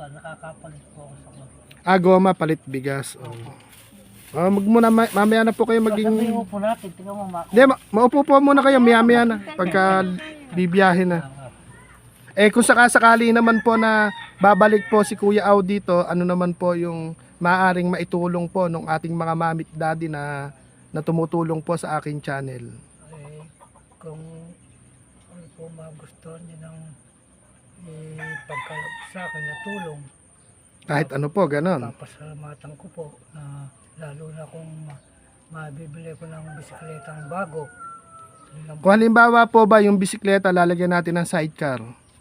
ka, nakakapalit po ako sa kwan. Ah, goma, palit bigas. Oh. Ah, mag muna, ma- mamaya na po kayo Sabi maging... mo po natin, tingnan mo ma. Hindi, ma- maupo po muna kayo, maya-maya na. Pagka bibiyahin na. Eh, kung sakasakali naman po na babalik po si Kuya Au dito, ano naman po yung maaring maitulong po ng ating mga mamit daddy na, na tumutulong po sa aking channel. Eh, kung ano po magustuhan ipagkalap sa akin na tulong, Kahit ano po, ganon. papasalamatan ko po na lalo na kung ma- mabibili ko ng bisikletang bago. Yun lang po. Kung halimbawa po ba yung bisikleta lalagyan natin ng sidecar,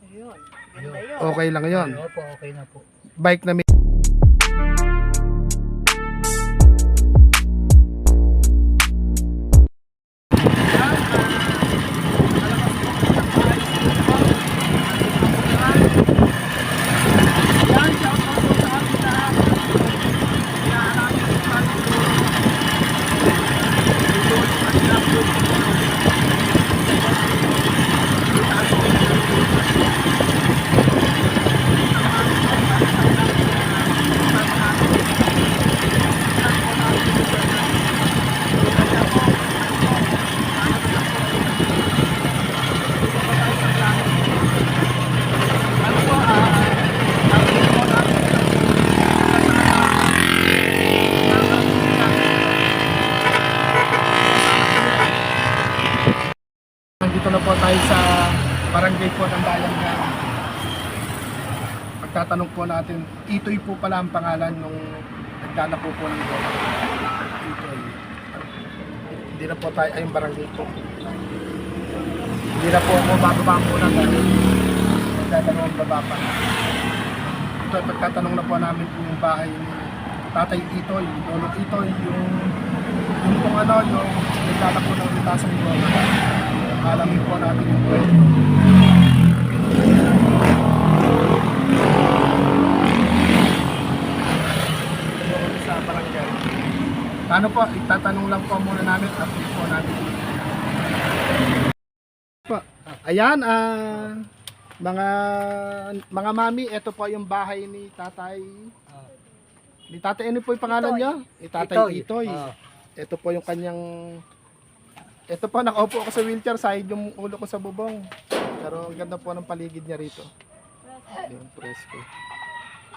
Yun. Ganda yun. okay lang yon. Opo, okay na po. Bike na may... Pagtatanong po natin, Itoy po pala ang pangalan nung nagdala po po ng goma. Itoy. Hindi na po tayo, ay yung barangay po. Hindi na po ako bababa po na dahil magdadalawang baba pa. Ito, pagtatanong na po namin kung yung bahay ni Tatay Itoy, Lolo Itoy, yung yung kung ano, yung nagdala po ng litasang goma. Alamin po natin yung kwento. Doon sa barangay. Paano po? Itatanong lang po muna namin at po natin. Po. Ayan, ah mga mga mami, ito po yung bahay ni Tatay. Ni Tatay, ano po yung pangalan Itoy. niya? Ni Tatay Itoy. Ah, Ito po yung kanyang ito po, nakaupo ako sa wheelchair, side yung ulo ko sa bubong. Pero ang ganda po ng paligid niya rito. Yung presko.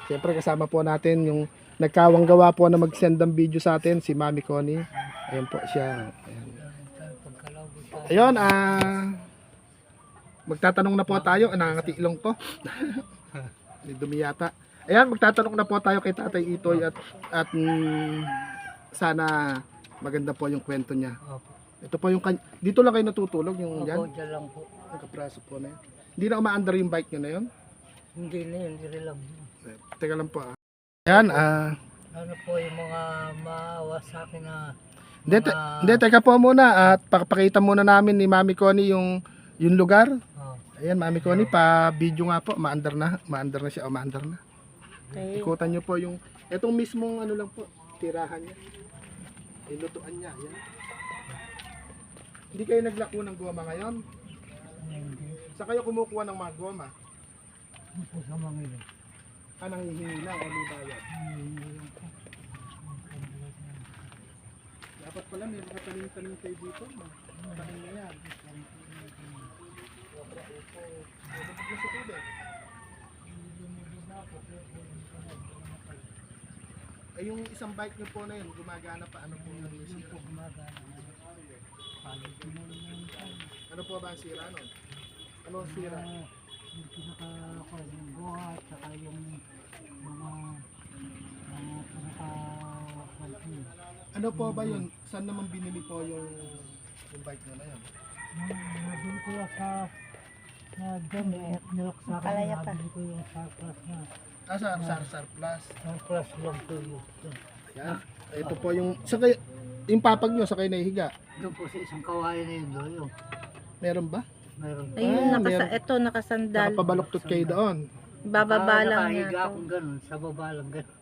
Siyempre kasama po natin yung nagkawang gawa po na mag-send ng video sa atin, si Mami Connie. Ayun po siya. Ayan. Ayun, ah... magtatanong na po tayo. Ah, Nangangati ilong ko. May dumi yata. Ayan, magtatanong na po tayo kay Tatay Itoy at, at mm, sana maganda po yung kwento niya. Opo. Ito po yung kan- dito lang kayo natutulog yung Opo, yan. dyan lang po. Ang kapraso po na yan. Hindi na umaandar yung bike nyo na yun. Hindi na yun, hindi lang. Teka lang po ah. Ayan, ah. Ano po yung mga maawa sa akin na Hindi, mga- hindi, teka po muna at pakapakita muna namin ni Mami Connie yung yung lugar. Oh, Ayan, Mami Connie, pa video nga po, maandar na, maandar na siya, o maandar na. Okay. Ikutan nyo po yung, etong mismong ano lang po, tirahan niya. Ilutuan niya, yan. Hindi kayo naglako ng goma ngayon? Sa kayo kumukuha ng mga goma? Ano po sa mga? Ah, nanghihingi lang o may bayad? Dapat pala may mga tanim-tanim kayo dito. Tanim na yan. Ay yung isang bike nyo po na yun, gumagana pa. Ano po yung yun. Ano po ba ang sira nun? Ano ang sira? Yung pinaka yung buha at saka yung Ano po ba yun? Saan naman binili po yung yung bike nyo na yun? Nabili ko lang sa sa dyan eh. Nilok sa akin. Palaya pa. Nabili ko yung surplus na. Ah, sa Sar Sar Plus. Surplus lang po yun. Yan. Ito po yung, sa kayo, yung papag nyo, sa kayo nahihiga. Doon po sa isang kawain na yun. doon. Meron ba? Po. Ayun, Ah, nakasa, meron. ito, nakasandal. Nakapabaluktot kayo doon. Bababa Ah, lang nakahiga na akong ganun. Sa baba lang ganun.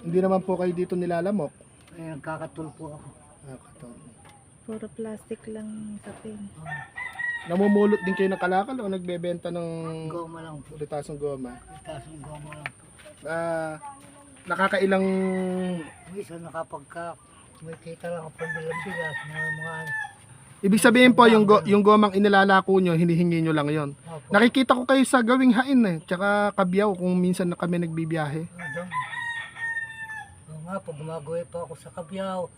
Hindi naman po kayo dito nilalamok. Eh, nagkakatul po ako. Ah. Puro plastic lang sa pin. Namumulot din kayo ng kalakal o nagbebenta ng Goma lang po. ulitasong goma? Itaas ng goma lang po. Ah, nakakailang Minsan nakapagka may kita lang ang pambilang bigas na mga Ibig sabihin po yung go, yung gomang inilalako nyo, hinihingi nyo lang 'yon. Nakikita ko kayo sa gawing hain eh, tsaka kabyaw kung minsan na kami nagbibiyahe. Ano? Oo nga po, gumagawa pa ako sa Kabyaw.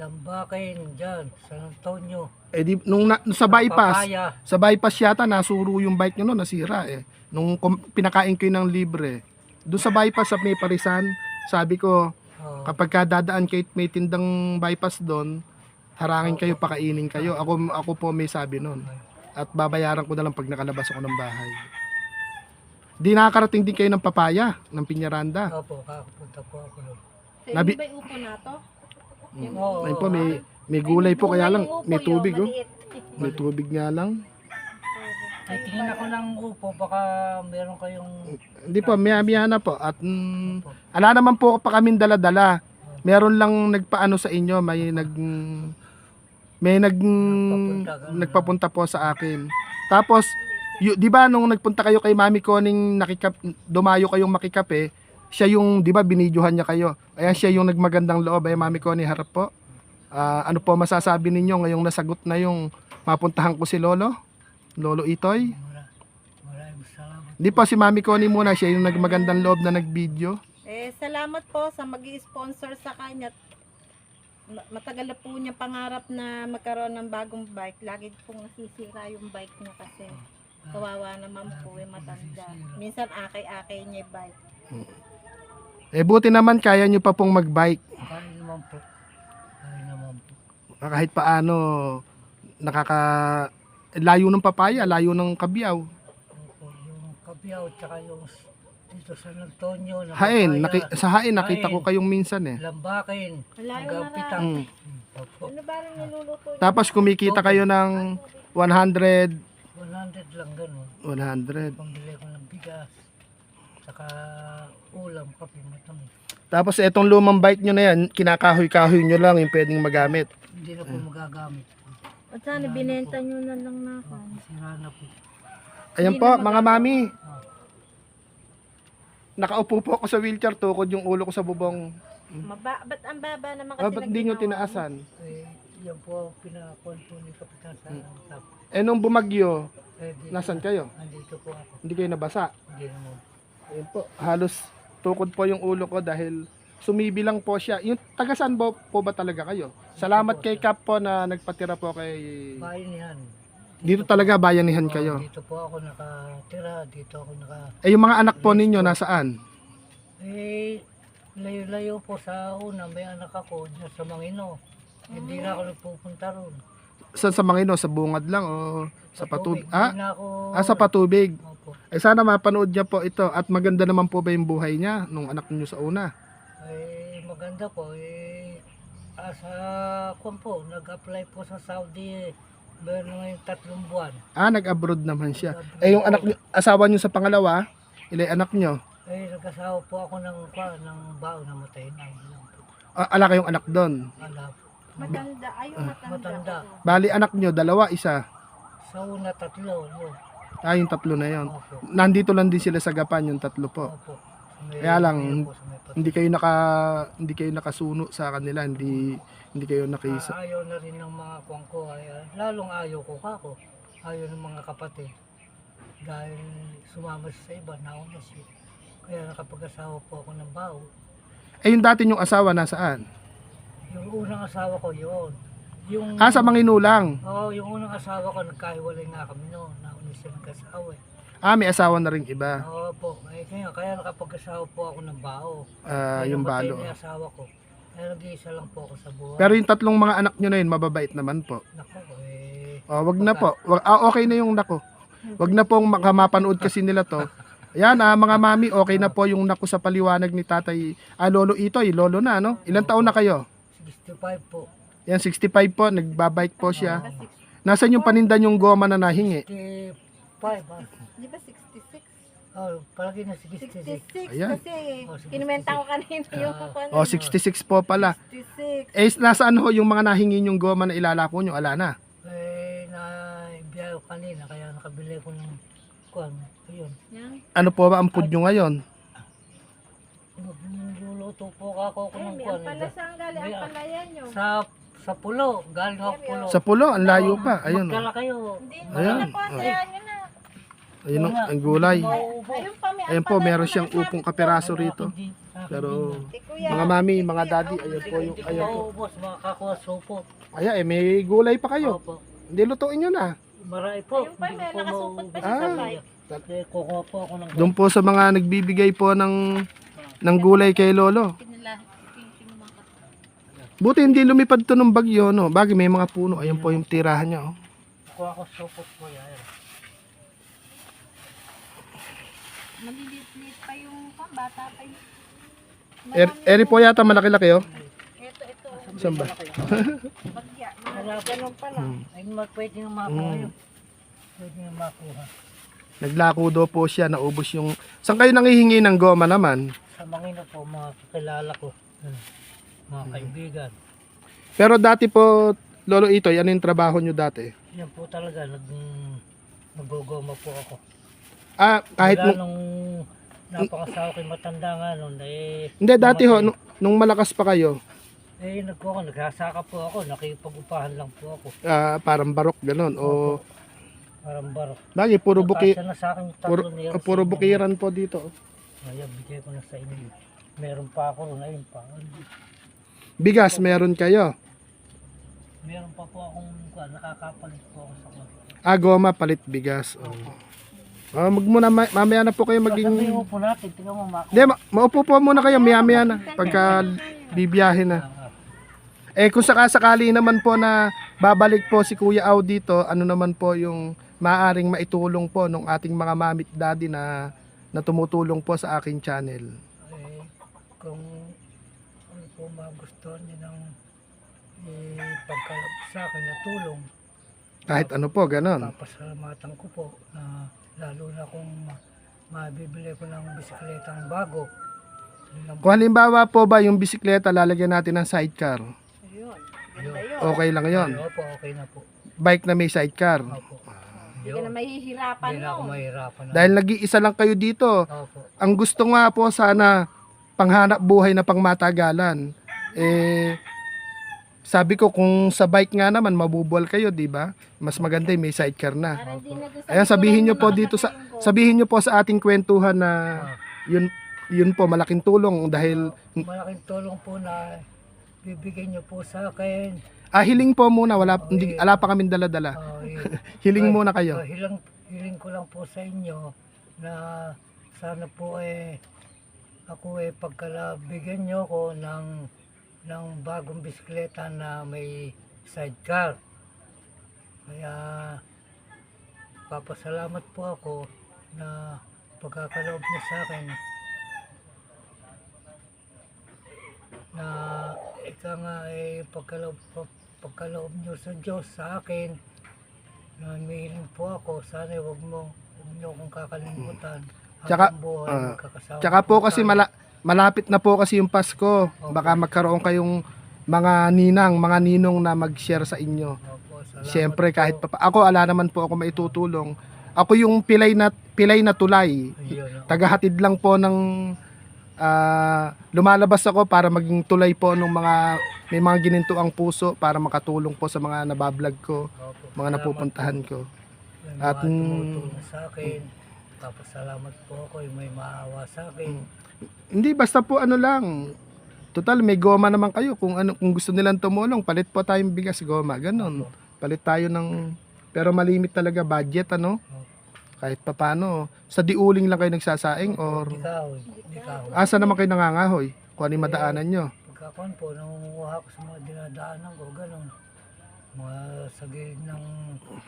Lambakin dyan, San Antonio. Eh di, nung na, sa bypass, Papaya. sa bypass yata nasuro yung bike nyo no, nasira eh. Nung kum- pinakain ko yun ng libre. Doon sa bypass sa may parisan, sabi ko, Oo. kapag ka dadaan kayo may tindang bypass doon, harangin kayo, pakainin kayo. Ako, ako po may sabi nun. At babayaran ko na lang pag nakalabas ako ng bahay. Di nakakarating din kayo ng papaya, ng pinyaranda. Opo, kakapunta po ako nun. Sa Nabi- ba yung upo na to? Oo. Ayun po, may, may gulay po, kaya lang may tubig oh. May tubig nga lang. Ay, tingin ako ng upo, baka meron kayong... Hindi po, miya na po. At mm, ala naman po pa kami dala-dala. Meron lang nagpaano sa inyo, may nag may nag Nagpapunta, nagpapunta po sa akin. Tapos, yu, 'di ba nung nagpunta kayo kay Mami Koning nakikap dumayo kayong makikape, siya yung 'di ba binidyohan niya kayo. Ayan siya yung nagmagandang loob ay Mami Connie harap po. Ah, ano po masasabi ninyo ngayong nasagot na yung mapuntahan ko si Lolo? Lolo Itoy? Hindi po si Mami Connie muna, siya yung nagmagandang loob na nag-video. Eh, salamat po sa mag sponsor sa kanya. Ma- Matagal na po niya pangarap na magkaroon ng bagong bike. Lagi pong nasisira yung bike niya kasi kawawa naman po yung matanda. Minsan akay-akay niya yung bike. Eh buti naman kaya nyo pa pong mag-bike. Kaya naman po. Kaya naman po. Ah, Kahit paano nakaka layo ng papaya, layo ng kabyaw. Opo, yung Kabyaw, tsaka yung dito sa Antonio. na Hain, naki, sa hain nakita ko Hain. kayong minsan eh. Lambakin. Malayo hanggang na pitang. Mm. Ano ba rin niluluto? Tapos kumikita kayo ng 100, 100 lang ganun. 100. Pambili ko ng bigas. Saka ulam, kape, matamis. Tapos etong lumang bike nyo na yan, kinakahoy-kahoy nyo lang yung pwedeng magamit. Hindi na po magagamit. At sana binenta niyo na lang na ako. Sira na po. Ayan Hindi po, na mga mami. Nakaupo po ako sa wheelchair, tukod yung ulo ko sa bubong. Maba, ba't ang baba naman kasi Ah, ba't di nyo tinaasan? Eh, yan po ang pinakuan po ni Kapitan sa tap. Eh nung bumagyo, Eh, di, nasan kayo? Andito po ako. Hindi kayo nabasa? Hindi naman. Ayun po, halos tukod po yung ulo ko dahil sumibilang po siya. Yung taga saan po, po ba talaga kayo? Salamat kay Kap po na nagpatira po kay... Bayanihan. Dito talaga bayanihan kayo. Dito po ako nakatira. Dito ako naka... Eh yung mga anak po ninyo nasaan? Eh, layo-layo po sa una. May anak ako dyan sa Mangino. Hindi na ako nagpupunta ron. Saan sa Mangino? Sa bungad lang o sa patubig? Hindi Ah, ako... ah, sa patubig. Opo. Eh sana mapanood niya po ito at maganda naman po ba yung buhay niya nung anak niyo sa una? Eh, maganda po. Eh, asa kung po, nag-apply po sa Saudi. Meron na ngayon tatlong buwan. Ah, nag-abroad naman siya. Eh yung anak niyo, asawa niyo sa pangalawa, ilay anak niyo. Eh, nagkasawa po ako ng, kwa, ng bao na matay na. Ah, ala kayong anak doon. Ala po. Matanda, ayun matanda. Matanda. ako. Bali anak niyo, dalawa, isa. Sa una, tatlo. Yun. Ah, yung tatlo na yon. Opo. Nandito lang din sila sa Gapan, yung tatlo po. Opo. May- Kaya lang, Hindi kayo naka hindi kayo nakasuno sa kanila, hindi hindi kayo nakisa. Ah, ayaw na rin ng mga kuwang ko. Ay, ah, lalong ayaw ko kako. Ayaw ng mga kapatid. Dahil sumama siya sa iba, nauna siya. Kaya nakapag-asawa po ako ng bao. Eh yung dati yung asawa nasaan? Yung unang asawa ko yun. Yung, Ah, sa Manginulang. Oo, yung unang asawa ko, nagkahiwalay nga kami noon. Nauna siya nagkasawa eh. Ah, may asawa na rin iba. Oo po. Eh, kaya, kaya nakapag-asawa po ako ng bao. Ah, Kaya yung balo. yung asawa ko. Kaya nag-iisa lang po ako sa buhay. Pero yung tatlong mga anak nyo na yun, mababait naman po. Nako, eh. Oh, wag na po. Wag, ah, okay na yung nako. Wag na pong maka- mapanood kasi nila to. Yan ah, mga mami, okay na po yung nako sa paliwanag ni tatay. Ah, lolo Itoy, lolo na, no? Ilang taon na kayo? 65 po. Yan, 65 po, nagbabike po siya. Nasaan yung panindan yung goma na nahingi? 65 ah. Di ba 66? Oh, palagi na 66. 66 Ayan. kasi Oh, 66. kinumenta ko kanina yung Ah. kukuha Oh, 66 po pala. 66. Eh, nasaan ho yung mga nahingi yung goma na ilalako nyo? Ala na. Eh, na ibiyaw ka kanina, kaya nakabili ko ng kuwan. Ayun. Yan. Ano po ba ang food nyo ngayon? Luluto po ako ko Ay, ng may kuwan. ampala saan galing? May- Ampalaya nyo. Sa sa pulo, galing ako pulo. Sa pulo, ang layo pa. Ayun. oh. Magdala kayo. Hindi, Ayan. hindi na po. Nyo. Ayun oh, ang gulay. Ayun po, meron siyang upong ko. kaperaso rito. Pero mga mami, mga daddy, ayun po yung ayan po. mauubos, makakuha sopo. Ayan, eh, may gulay pa kayo. Opo. Hindi lutuin nyo na. Marami po. Ayun pa, may nakasupot pa siya sa Ah. bike. Eh, kukuha po ako ng Doon po sa mga nagbibigay po ng ng gulay kay Lolo. Buti hindi lumipad to ng bagyo, no? Bagay may mga puno. Ayun po yung tirahan niya, oh. Kuha ko sopo po yan. Maliliit-liit pa yung pambata pa yung... Er, eri po yata malaki-laki, oh. Ito, ito. Saan ba? Bagya. Ganun pa lang. Ay, pwede nang makuha Mm. yun. Pwede nang makuha. Naglako daw po siya, naubos yung... Saan kayo nangihingi ng goma naman? Sa Mangino po, mga kakilala ko. Hmm. Mga Mm. kaibigan. Pero dati po, Lolo Itoy, ano yung trabaho nyo dati? Yan po talaga, nag, nagogoma po ako. Ah, kahit Wala nung... nung napakasawa kay matanda nga noon, eh, Hindi, dati ho, nung, nung malakas pa kayo, eh, nagko ako, nagsasaka po ako, nakipag-upahan lang po ako. ah, parang barok, ganun. O, Parang barok. lagi, puro buki... Nakasya na sa akin yung Puro, tatlo niya. ah, puro bukiran po dito. Ngayon, bigay ko na sa inyo. Meron pa ako ron, ayun pa. Bigas, meron kayo. Meron pa po akong, kuwan, nakakapalit po ako sa kuwan. Ah, goma, palit bigas. Oh. Ah, mag muna, ma- mamaya na po kayo maging... mo po natin, tingnan mo, mako. Hindi, ma- maupo po muna kayo, maya-maya na. Pagka bibiyahe na. Eh, kung sakasakali naman po na babalik po si Kuya Au dito, ano naman po yung maaring maitulong po nung ating mga mamit daddy na na tumutulong po sa aking channel. Eh, kung ano po magustuhan niyo ng eh, pagkalap sa akin na tulong, Kahit ano po, ganon. papasalamatan ko po na lalo na kung ma- mabibili ko ng bisikletang bago. Kung halimbawa po ba yung bisikleta lalagyan natin ng sidecar, Ayun. Okay lang yon. Opo, okay na po. Bike na may sidecar. Opo. Hindi ka na mahihirapan Hindi na ako mahirapan. na. Dahil nag-iisa lang kayo dito, Opo. ang gusto nga po sana panghanap buhay na pangmatagalan. Eh, sabi ko kung sa bike nga naman mabubuwal kayo, di ba? Mas maganda yung may sidecar na. Ayan, sabihin likuran po dito sa sabihin nyo po sa ating kwentuhan na yun yun po malaking tulong dahil malaking tulong po na bibigyan niyo po sa akin. ah, hiling po muna wala hindi ala pa kaming dala-dala. Eh, Hiling muna kayo. ah, hilang, hiling ko lang po sa inyo na sana po eh ako eh pagkalabigyan niyo ko ng ng bagong bisikleta na may sidecar. Kaya papasalamat po ako na pagkakaloob niyo sa akin na ika nga eh pagkaloob, pag- pagkaloob niyo sa Diyos sa akin na humihiling po ako. Sana wag mo wag niyo akong kakalimutan. Tsaka, buhay, magkakasama Tsaka po kasi mala, malapit na po kasi yung Pasko. Baka magkaroon kayong mga ninang, mga ninong na mag-share sa inyo. Salamat Siyempre kahit pa ako ala naman po ako maitutulong. Ako yung pilay na pilay na tulay. Tagahatid lang po ng ah, lumalabas ako para maging tulay po ng mga may mga gininto ang puso para makatulong po sa mga nabablog ko, Opo, mga salamat napupuntahan ko. At, mga mm, sa akin papasalamat po ako yung may maawa sa akin Hindi basta po ano lang. Total may goma naman kayo kung ano kung gusto nilang tumulong, palit po tayong bigas goma, ganun. Opo. Palit tayo ng pero malimit talaga budget ano. Kahit papano. Sa diuling lang kayo nagsasaing or Di kahoy, di kahoy. asa naman kayo nangangahoy? Kung ano yung madaanan nyo. Pagkakuan po, nangunguha ko sa mga dinadaanan ko, ganun. Mga sa gilid ng...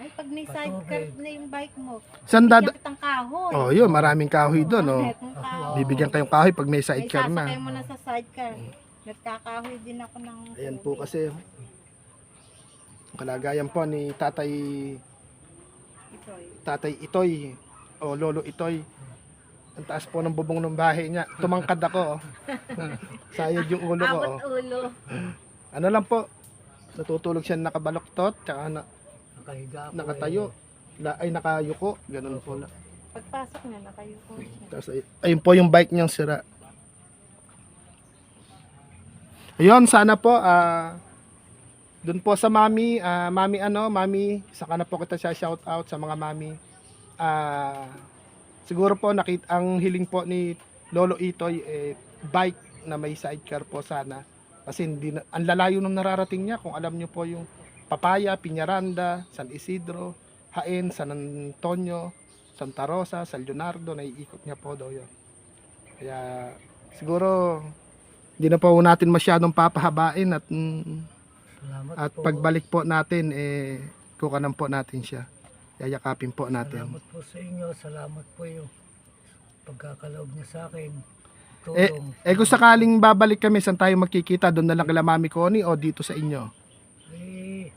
Ay, pag may sidecar na yung bike mo, Saan bigyan dada- kitang kahoy. Oh, yun, maraming kahoy doon, oh. Bakit? Ang kahoy. Bibigyan kayong kahoy pag may Ay, sidecar sasakay na. mo na sa sidecar. Nagkakahoy din ako ng... Ayan po kasi ang kalagayan po ni Tatay Ito, eh. Tatay Itoy o Lolo Itoy. Ang taas po ng bubong ng bahay niya. Tumangkad ako. oh. Sayad yung ulo ko. Abot oh. ulo. Ano lang po, natutulog siya nakabaloktot, tsaka na, Nakahiga ako. nakatayo. Eh. la, ay nakayuko, ganun po lang. Pagpasok niya, nakayuko siya. Tapos ay- ayun po yung bike niyang sira. Ayun, sana po ah doon po sa mami, ah, mami ano, mami, saka na po kita siya shout out sa mga mami. Ah siguro po nakita ang hiling po ni Lolo Itoy eh, bike na may sidecar po sana. Kasi hindi na, ang lalayo nung nararating niya kung alam niyo po yung Papaya, Piñaranda, San Isidro, Hain, San Antonio, Santa Rosa, San Leonardo, naiikot niya po daw yun. Kaya siguro hindi na po natin masyadong papahabain at mm, Salamat at po. pagbalik po natin eh kukanan po natin siya. Yayakapin po natin. Salamat po sa inyo. Salamat po yung pagkakaloob niyo sa akin. Eh, Tulong. eh kung sakaling babalik kami, saan tayo magkikita? Doon na lang kila Mami Connie o dito sa inyo? Eh,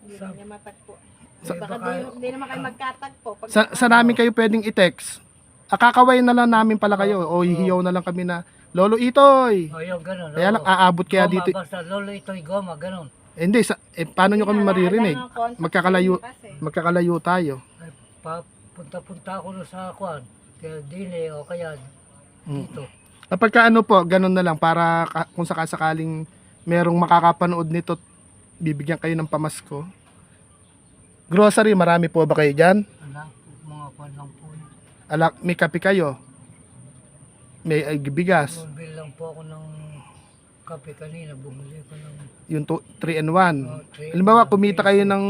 Hindi Sa- na niya matagpo. Sa- Baka baka- di, di naman kayo magkatagpo. Pag, Sa, sa namin kayo pwedeng i-text. Akakaway na lang namin pala kayo o hihiyaw na lang kami na Lolo Itoy. oh, yung ganun. Kaya lang aabot kaya goma, dito. Basta lolo ito'y goma, ganun. Eh, hindi, sa, eh, paano nyo kami maririnig? Contact Magkakalayo- kasi. Magkakalayo tayo. Ay, pa, punta-punta ako na sa kwan. Kaya dili o kaya. Dito. Kapag ka ano po, ganun na lang para ka- kung sakasakaling merong makakapanood nito, bibigyan kayo ng pamasko. Grocery, marami po ba kayo dyan? Anak, mga kwan lang po. Alak, may kape kayo? May ay, bigas? Bumili lang po ako ng kape kanina. Bumili ko ng Yung 3 and 1. oh, three- Halimbawa, kumita kayo ng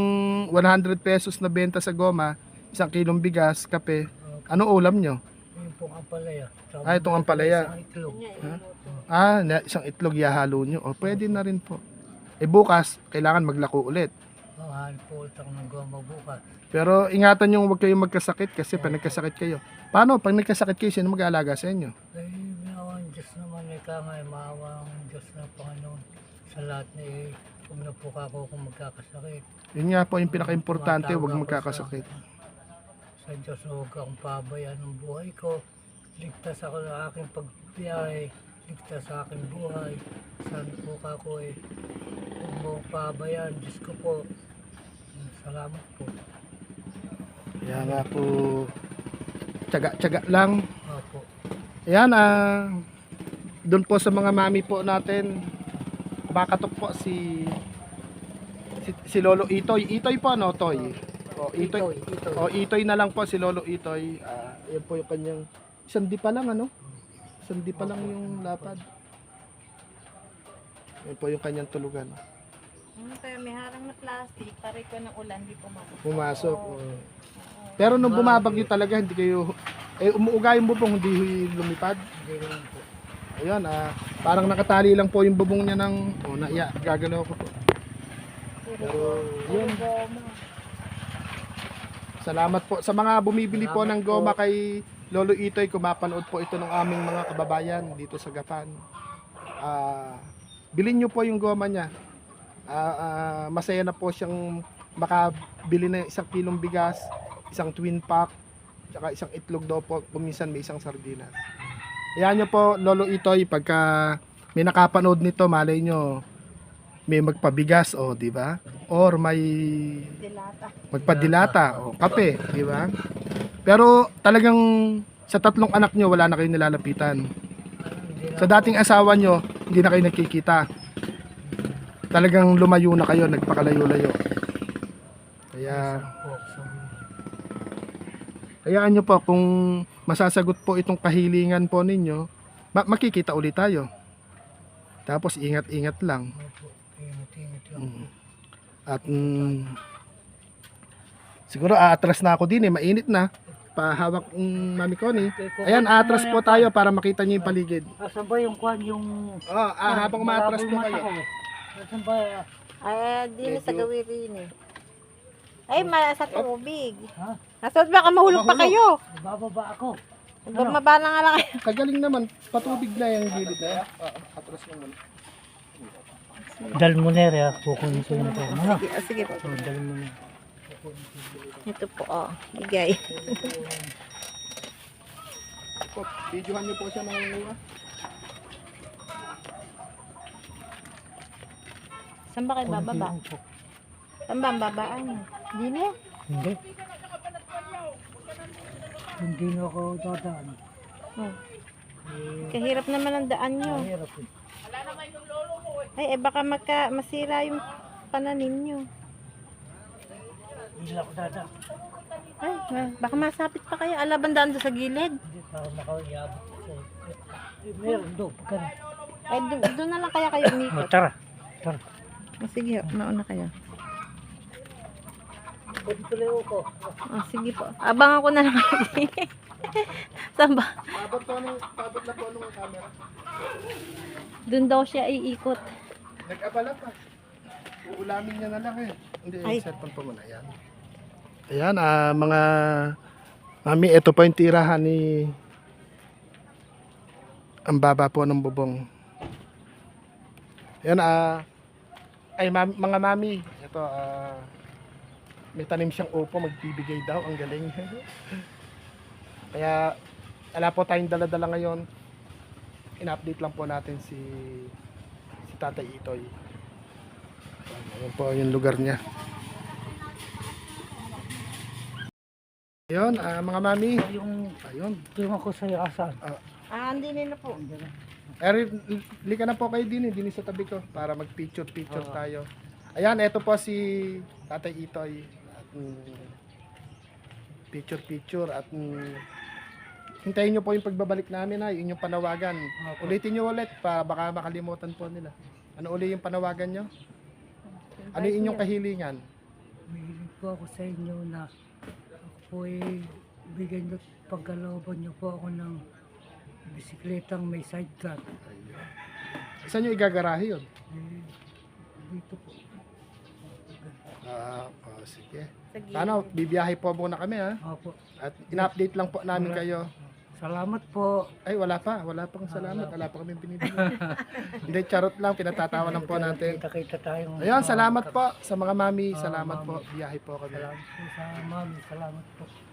100 pesos na benta sa goma, isang kilong bigas, kape, ano ulam nyo? Yung pong ampalaya. Tsaka Ah, itong ko ampalaya. isang itlog. Nga, Ha? iluluto. Ah, na, isang itlog ihahalo nyo. O, pwede na rin po. Eh bukas, kailangan maglako ulit. Oh, hanip po ulit ako ng goma bukas. Pero ingatan nyo huwag kayong magkasakit kasi pag nagkasakit kayo. Paano? Pag nagkasakit kayo, sino mag-aalaga sa inyo? Eh, maawa ang Diyos naman eh, kama eh, maawa ang Diyos na Panginoon sa lahat na eh, huwag na po ako kung magkakasakit. Yun nga po yung pinaka-importante, huwag magkakasakit. Sa, Diyos, huwag akong pabayaan ng buhay ko. Ligtas ako ng aking pagbiyahe. Ligtas sa aking buhay. Sana po ako eh, huwag mo pabayaan. Diyos ko po. Salamat po. Kaya nga po, tsaga-tsaga lang. Opo. Ayan, ah, doon po sa mga mami po natin, bakatok po si, si, si Lolo Itoy. Itoy po, no, Toy? O, Itoy. ito. O, Itoy na lang po si Lolo Itoy. Ah, ayan po yung kanyang, isang di pa lang, ano? Isang di pa lang yung lapad. Ayan po yung kanyang tulugan. Hmm, kaya may harang na plastic, pare ko ng ulan, di pumasok. Pumasok. Oo. Pero nung bumabagyo talaga, hindi kayo, eh, umuuga yung bubong, hindi lumipad. Hindi naman po. Ayun, ah, parang nakatali lang po yung bubong niya ng, oh, na, yeah, gagalaw ko po. Pero, yun, Goma. Salamat po sa mga bumibili po ng goma kay Lolo Itoy, kung mapanood po ito ng aming mga kababayan dito sa Gapan. Ah, bilhin niyo po yung goma niya. Ah, ah, masaya na po siyang makabili ng isang kilong bigas, isang twin pack, tsaka isang itlog daw po, kuminsan may isang sardinas. Ayan niyo po, Lolo Itoy, pagka may nakapanood nito, malay nyo, may magpabigas, o, di ba? Or may Dilata. magpadilata, o kape, di ba? Pero talagang sa tatlong anak nyo, wala na kayong nilalapitan. Sa dating asawa nyo, hindi na kayo nagkikita. Talagang lumayo na kayo, nagpakalayo-layo. Kaya, hayaan nyo po, kung masasagot po itong kahilingan po ninyo, ma- makikita ulit tayo. Tapos ingat-ingat lang. Mm. At mm, siguro aatras na ako din eh, mainit na. Pahawak ng Mami Connie. Ayan, aatras po tayo para makita niyo yung paligid. Asan ba yung kwan yung... Oh, ah, habang umaatras po kayo. ko. Asan ba? Ay, di na sa gawirin eh. Ay, ma sa tubig. Ha? Nasa baka mahulog pa kayo. Bababa ako. Bumaba na nga lang kayo. Kagaling naman, patubig na yung gilid na yan. Ah, atras mo muna. Dal mo na rin. Kukunin ko yung kwan. Ano? Sige, ah, sige po. Oh, dal mo na. Ito po, oh. Bigay. Po, videohan niyo po siya mga. Saan ba kayo bababa? Saan ba ang babaan? Hindi na. Hindi. hindi na ako dadaan. Oh. Kahirap naman ang daan nyo. eh. Ay, eh baka maka, masira yung pananim nyo. Ako dadaan. Ay, baka masapit pa kayo. Alaban daan doon sa gilid. Hindi para makayabot ko. Eh, meron doon. Ay, doon, doon na lang kaya kayo umikot. tara. Tara. Oh, sige, mauna kayo. Pwede tuloy ako. Oh, sige po. Abangan ko na lang kayo. Saan ba? Pabot po nung, na po nung camera. Doon daw siya iikot. Nag-abala pa. Uulamin niya na lang eh. Hindi, Ay. cellphone po muna. Ayan. Ayan, ah, mga... Mami, ito po yung tirahan ni... Ang baba po ng bubong. Ayan, ah... ay, ma'am- mga mami. Ito, ah... may tanim siyang upo, magbibigay daw. Ang galing. Kaya, wala po tayong dala-dala ngayon. In-update lang po natin si si Tatay Itoy. Ayan po yung lugar niya. Ayun, ah, mga mami. Yung Ayun. tulong ko sa asan. Ah, hindi na po. Eri, lika na po kayo din, eh, din sa tabi ko para mag-picture-picture Oo. tayo. Ayan, ito po si Tatay Itoy. At, mm, picture-picture at mm, hintayin nyo po yung pagbabalik namin ha, yung panawagan. Opo. Ulitin nyo ulit para baka makalimutan po nila. Ano uli yung panawagan nyo? Ano yung inyong kahilingan? Mahilig po ako sa inyo na ako po ay bigyan nyo pagkalooban nyo po ako ng bisikletang may sidecar. Saan nyo igagarahe yun? Eh, dito po. Ah, oh, sige. Gilid. Paano, bibiyahe po muna kami ha. Opo. At in-update lang po namin kayo. Salamat po. Ay, wala pa. Wala pang salamat. Wala pa kami binibigyan. Hindi, charot lang. Pinatatawa lang po natin. Kita-kita tayong... Ayun, salamat po sa mga mami. Ah, Salamat po. Biyahe po kami. Salamat po sa mami. Salamat po.